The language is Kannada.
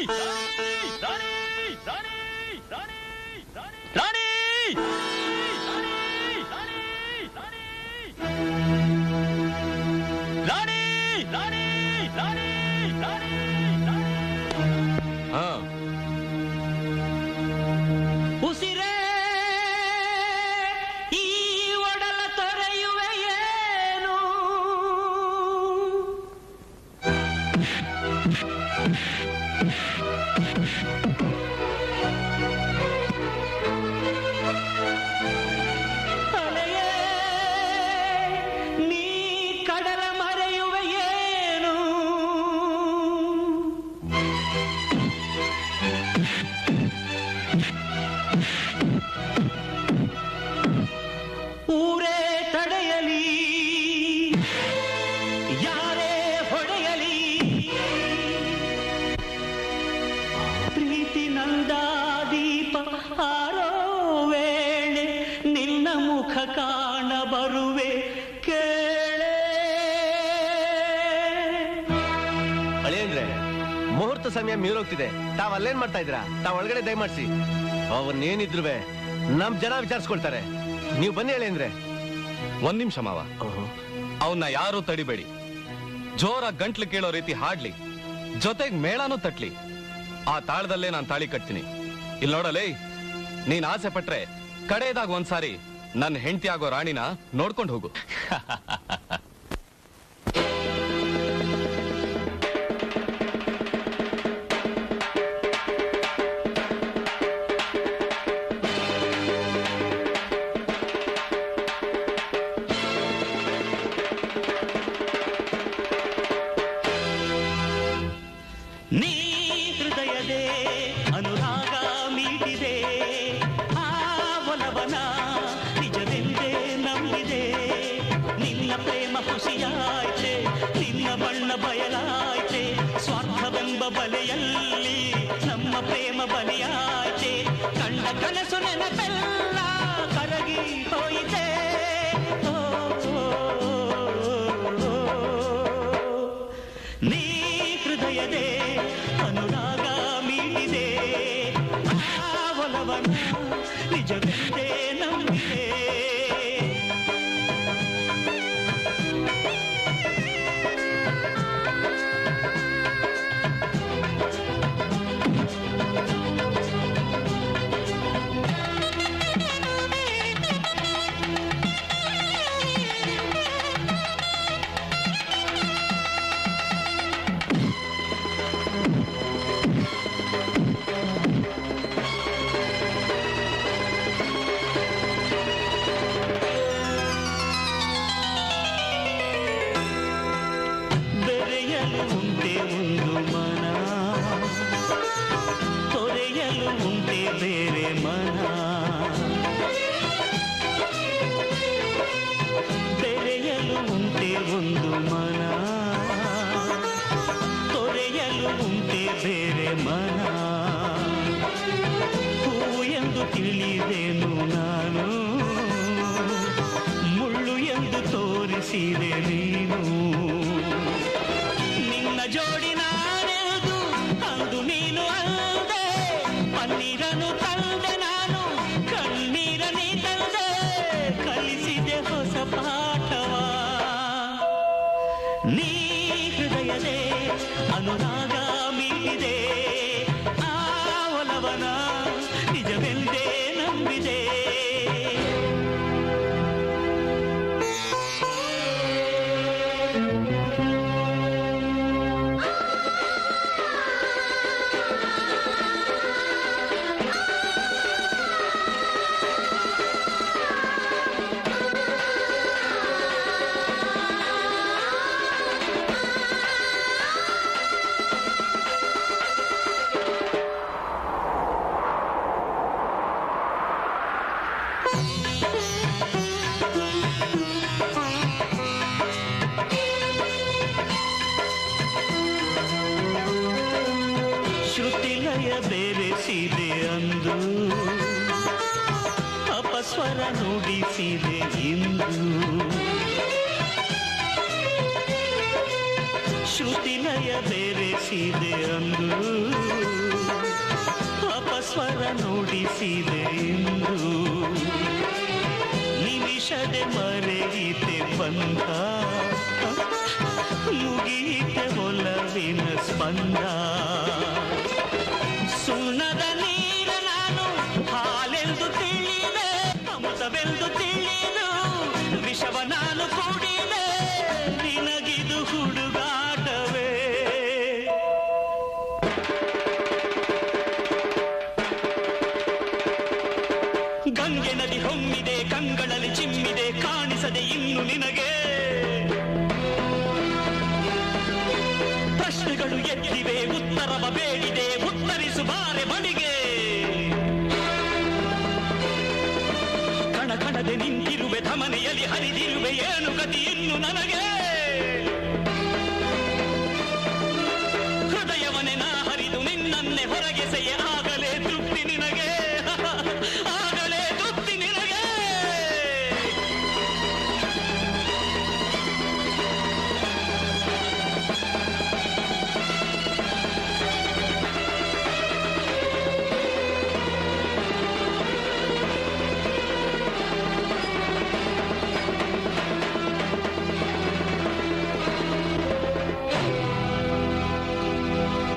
Yeah. ಪ್ರೀತಿ ನಂದ ಹಾರೋ ವೇಳೆ ನಿನ್ನ ಮುಖ ಕಾಣ ಬರುವೆ ಕೇಳೆ. ಅಳಿಯಂದ್ರೆ ಮುಹೂರ್ತ ಸಮಯ ಮೀರೋಗ್ತಿದೆ. ತಾವ್ ಅಲ್ಲೇನ್ ಮಾಡ್ತಾ ಇದ್ದೀರಾ? ತಾವ್ ಒಳಗಡೆ ದಯಮಾಡಿಸಿ. ಅವನ್ನೇನಿದ್ರು ನಮ್ ಜನ ವಿಚಾರಿಸ್ಕೊಳ್ತಾರೆ. ನೀವು ಬನ್ನಿ ಹೇಳಿ ಅಂದ್ರೆ. ಒಂದ್ ನಿಮಿಷ ಮಾವ. ಅವನ್ನ ಯಾರು ತಡಿಬೇಡಿ. ಜೋರ ಗಂಟ್ಲು ಕೇಳೋ ರೀತಿ ಹಾಡ್ಲಿ. ಜೊತೆಗ್ ಮೇಳನೂ ತಟ್ಲಿ. ಆ ತಾಳದಲ್ಲೇ ನಾನು ತಾಳಿ ಕಟ್ತೀನಿ. ಇಲ್ಲಿ ನೋಡಲೇ, ನೀನ್ ಆಸೆ ಪಟ್ರೆ ಕಡೆಯದಾಗ ಒಂದ್ಸಾರಿ ನನ್ನ ಹೆಂಡತಿ ಆಗೋ ರಾಣಿನ ನೋಡ್ಕೊಂಡು ಹೋಗು. ಸ್ವಾರ್ಥವೆಂಬ ಬಲೆಯಲ್ಲಿ ನಮ್ಮ ಪ್ರೇಮ ಬಲಿಯಾಚೆ. ಕಂಡ ಕನಸು ನೆನಪೆಲ್ಲ ಬೇರೆ ಮನ ಬೆರೆಯಲು ಉಂಟೆ ಒಂದು ಮನ ತೊರೆಯಲು ಉಂಟೆ ಬೇರೆ ಮನ ಹೂವು ಎಂದು ತಿಳಿದೆನು ನಾನು நானும் நாக ಬೇರೆಸಿದೆ ಅಂದು. ಅಪಸ್ವರ ನುಡಿಸಿದೆ ಇಂದು. ಶ್ರುತಿಲಯ ಬೆರೆಸಿದೆ ಅಂದು. ಅಪಸ್ವರ ನುಡಿಸಿದೆ ಇಂದು. ನಿಮಿಷದೆ ಮರೆಯಿತೆ ಬಂದ. ಮುಗಿಯಿತೆ ಒಲವಿನ ಸ್ಪಂದ. ಸುಣ್ಣದ ನೀರ ನಾನು, ಹಾಲೆಂದು ತಿಳಿದೆ, ಅಮೃತವೆಂದು ತಿಳಿದು, ವಿಷವ ನಾನು ಕೂಡಿದೆ, ನಿನಗಿದು ಹುಡುಗಾಟವೇ. ಗಂಗೆ ನದಿ ಹೊಮ್ಮಿದೆ ಕಂಗಳಲ್ಲಿ ಚಿಮ್ಮಿದೆ, ಕಾಣಿಸದೆ ಇನ್ನು ನಿನಗೆ. ಪ್ರಶ್ನೆಗಳು ಎದ್ದಿವೆ, ಉತ್ತರವ ಬೇಡಿದೆ ಧಮನೆಯಲ್ಲಿ ಹರಿದಿರುವೆ ಏನು ಗತಿ ಇನ್ನು ನನಗೆ